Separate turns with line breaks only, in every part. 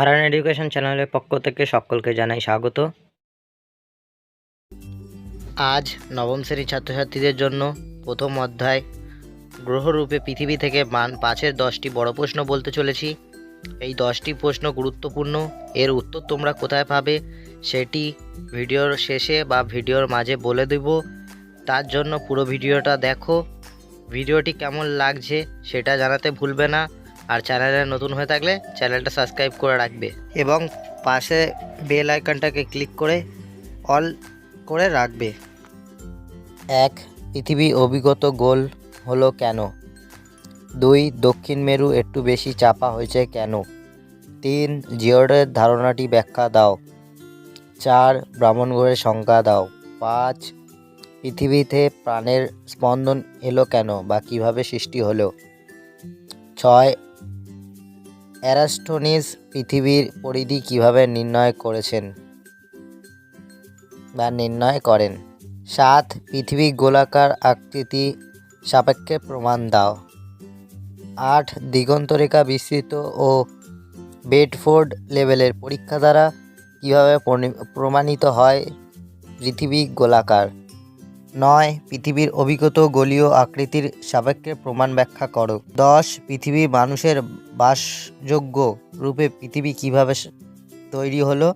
হারান education চ্যানেলের পক্ষ থেকে সকলকে জানাই স্বাগত। আজ নবম শ্রেণির ছাত্রছাত্রীদের জন্য প্রথম অধ্যায়, গ্রহরূপে পৃথিবী থেকে মান পাঁচের দশটি বড় প্রশ্ন বলতে চলেছি। এই দশটি প্রশ্ন গুরুত্বপূর্ণ। এর উত্তর তোমরা কোথায় পাবে সেটি ভিডিওর শেষে বা ভিডিওর মাঝে বলে দেব। তার জন্য পুরো ভিডিওটা দেখো। ভিডিওটি কেমন লাগছে সেটা জানাতে ভুলবে না। আর চ্যানেলে নতুন হয়ে থাকলে চ্যানেলটা সাবস্ক্রাইব করে রাখবে। এবং পাশে বেল আইকনটাকে ক্লিক করে অল করে রাখবে। এক, পৃথিবী অভিগত গোল হলো কেন? দুই, দক্ষিণ মেরু একটু বেশি চাপা হয়েছে কেন? তিন, জিওডের ধারণাটি ব্যাখ্যা দাও। চার ব্রাহ্মণগড়ের সংখ্যা দাও। পাঁচ, পৃথিবীতে প্রাণের স্পন্দন এলো কেন বা কীভাবে সৃষ্টি হলো? ছয় অ্যারাস্টোনিস পৃথিবীর পরিধি কীভাবে নির্ণয় করেছেন বা নির্ণয় করেন? সাত, পৃথিবী গোলাকার আকৃতি সাপেক্ষে প্রমাণ দাও। আট, দিগন্তরেখা বিস্তৃত ও বেডফোর্ড লেভেলের পরীক্ষা দ্বারা কীভাবে পরি- প্রমাণিত হয় পৃথিবী গোলাকার? নয়, পৃথিবীর অভিগত গোলীয় আকৃতির সাপেক্ষে প্রমাণ ব্যাখ্যা করো। দশ, পৃথিবী মানুষের বাসযোগ্য রূপে পৃথিবী কীভাবে তৈরি হলো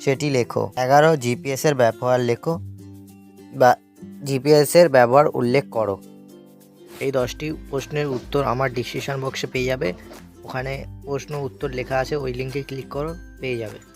সেটি লেখো। এগারো জিপিএসের ব্যবহার লেখো বা জিপিএসের ব্যবহার উল্লেখ করো। এই দশটি প্রশ্নের উত্তর আমার ডিসক্রিপশন বক্সে পেয়ে যাবে। ওখানে প্রশ্ন উত্তর লেখা আছে, ওই লিঙ্কে ক্লিক করো, পেয়ে যাবে।